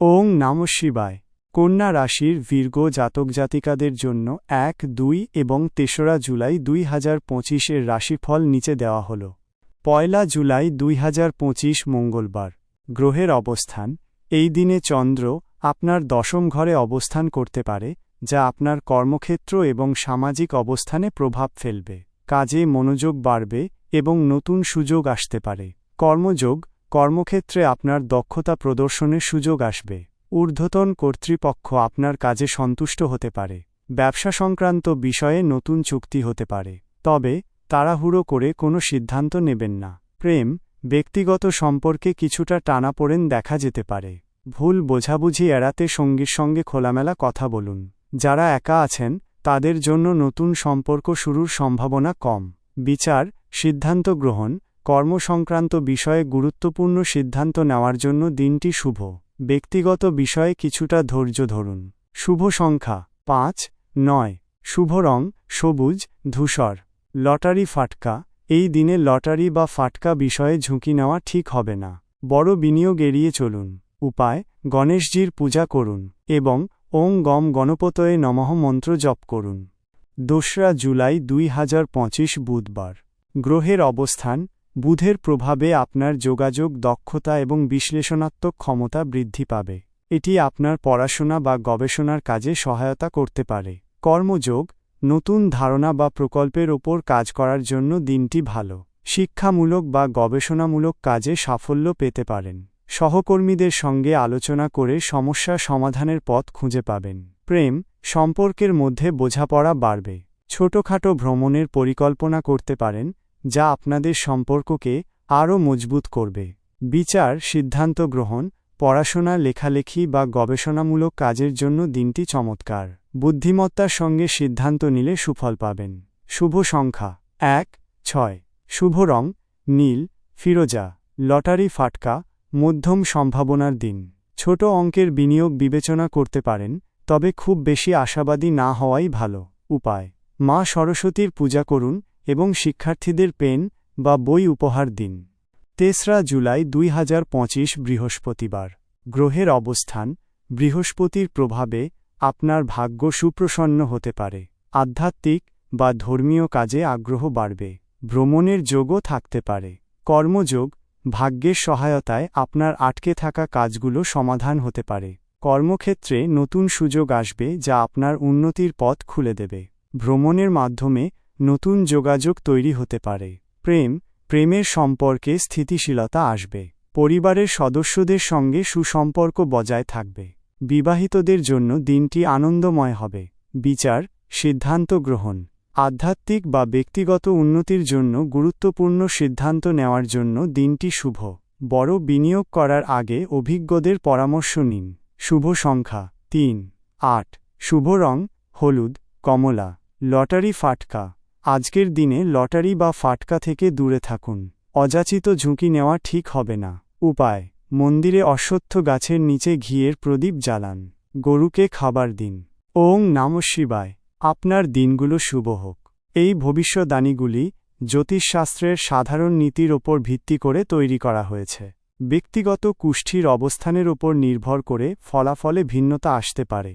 ওং নম শিবায়। কন্যা রাশির বীর্গ জাতক জাতিকাদের জন্য এক, দুই এবং তেসরা জুলাই দুই হাজার পঁচিশের রাশিফল নিচে দেওয়া হল। পয়লা জুলাই দুই হাজার পঁচিশ মঙ্গলবার। গ্রহের অবস্থান। এই দিনে চন্দ্র আপনার দশম ঘরে অবস্থান করতে পারে, যা আপনার কর্মক্ষেত্র এবং সামাজিক অবস্থানে প্রভাব ফেলবে। কাজে মনোযোগ বাড়বে এবং নতুন সুযোগ আসতে পারে। কর্মযোগ কর্মক্ষেত্রে আপনার দক্ষতা প্রদর্শনের সুযোগ আসবে। ঊর্ধ্বতন কর্তৃপক্ষ আপনার কাজে সন্তুষ্ট হতে পারে। ব্যবসা সংক্রান্ত বিষয়ে নতুন চুক্তি হতে পারে। তবে, তাড়াহুড়ো করে কোনো সিদ্ধান্ত নেবেন না। প্রেম, ব্যক্তিগত সম্পর্কে কিছুটা টানাপোড়েন দেখা যেতে পারে। ভুল বোঝাবুঝি এড়াতে সঙ্গীর সঙ্গে খোলামেলা কথা বলুন। যারা একা আছেন, তাদের জন্য নতুন সম্পর্ক শুরুর সম্ভাবনা কম। বিচার, সিদ্ধান্ত গ্রহণ কর্মসংক্রান্ত বিষয়ে গুরুত্বপূর্ণ সিদ্ধান্ত নেওয়ার জন্য দিনটি শুভ। ব্যক্তিগত বিষয়ে কিছুটা ধৈর্য ধরুন। শুভ সংখ্যা পাঁচ, নয়। শুভ রং সবুজ, ধূসর। লটারি ফাটকা। এই দিনে লটারি বা ফাটকা বিষয়ে ঝুঁকি নেওয়া ঠিক হবে না। বড় বিনিয়োগ এড়িয়ে চলুন। উপায়, গণেশজির পূজা করুন এবং ওং গম গণপতয়ে নমঃ মন্ত্র জপ করুন। দোসরা জুলাই দুই হাজার পঁচিশ বুধবার। গ্রহের অবস্থান বুধের প্রভাবে আপনার যোগাযোগ দক্ষতা এবং বিশ্লেষণাত্মক ক্ষমতা বৃদ্ধি পাবে। এটি আপনার পড়াশোনা বা গবেষণার কাজে সহায়তা করতে পারে। কর্মযোগ, নতুন ধারণা বা প্রকল্পের ওপর কাজ করার জন্য দিনটি ভালো। শিক্ষামূলক বা গবেষণামূলক কাজে সাফল্য পেতে পারেন। সহকর্মীদের সঙ্গে আলোচনা করে সমস্যা সমাধানের পথ খুঁজে পাবেন। প্রেম, সম্পর্কের মধ্যে বোঝাপড়া বাড়বে। ছোটখাটো ভ্রমণের পরিকল্পনা করতে পারেন যা আপনাদের সম্পর্ককে আরও মজবুত করবে। বিচার, সিদ্ধান্ত গ্রহণ, পড়াশোনা, লেখালেখি বা গবেষণামূলক কাজের জন্য দিনটি চমৎকার। বুদ্ধিমত্তার সঙ্গে সিদ্ধান্ত নিলে সুফল পাবেন। শুভ সংখ্যা। এক, ছয়। শুভ রং, নীল, ফিরোজা, লটারি ফাটকা, মধ্যম সম্ভাবনার দিন। ছোট অঙ্কের বিনিয়োগ বিবেচনা করতে পারেন, তবে খুব বেশি আশাবাদী না হওয়াই ভালো। উপায়। মা সরস্বতীর পূজা করুন এবং শিক্ষার্থীদের পেন বা বই উপহার দিন। তেসরা জুলাই দুই হাজার পঁচিশ বৃহস্পতিবার। গ্রহের অবস্থান, বৃহস্পতির প্রভাবে আপনার ভাগ্য সুপ্রসন্ন হতে পারে। আধ্যাত্মিক বা ধর্মীয় কাজে আগ্রহ বাড়বে। ভ্রমণের যোগও থাকতে পারে। কর্মযোগ, ভাগ্যের সহায়তায় আপনার আটকে থাকা কাজগুলো সমাধান হতে পারে। কর্মক্ষেত্রে নতুন সুযোগ আসবে যা আপনার উন্নতির পথ খুলে দেবে। ভ্রমণের মাধ্যমে নতুন যোগাযোগ তৈরি হতে পারে। প্রেম, প্রেমের সম্পর্কে স্থিতিশীলতা আসবে। পরিবারের সদস্যদের সঙ্গে সুসম্পর্ক বজায় থাকবে। বিবাহিতদের জন্য দিনটি আনন্দময় হবে। বিচার, সিদ্ধান্ত গ্রহণ। আধ্যাত্মিক বা ব্যক্তিগত উন্নতির জন্য গুরুত্বপূর্ণ সিদ্ধান্ত নেওয়ার জন্য দিনটি শুভ। বড় বিনিয়োগ করার আগে অভিজ্ঞদের পরামর্শ নিন। শুভ সংখ্যা, তিন, আট। শুভ রং, হলুদ, কমলা। লটারি ফাটকা। আজকের দিনে লটারি বা ফাটকা থেকে দূরে থাকুন। অযাচিত ঝুঁকি নেওয়া ঠিক হবে না। উপায়, মন্দিরে অশ্বত্থ গাছের নিচে ঘিয়ের প্রদীপ জ্বালান। গরুকে খাবার দিন। ওং নাম শিবায়। আপনার দিনগুলো শুভ হোক। এই ভবিষ্যদ্বাণীগুলি জ্যোতিষশাস্ত্রের সাধারণ নীতির ওপর ভিত্তি করে তৈরি করা হয়েছে। ব্যক্তিগত কুষ্ঠির অবস্থানের ওপর নির্ভর করে ফলাফলে ভিন্নতা আসতে পারে।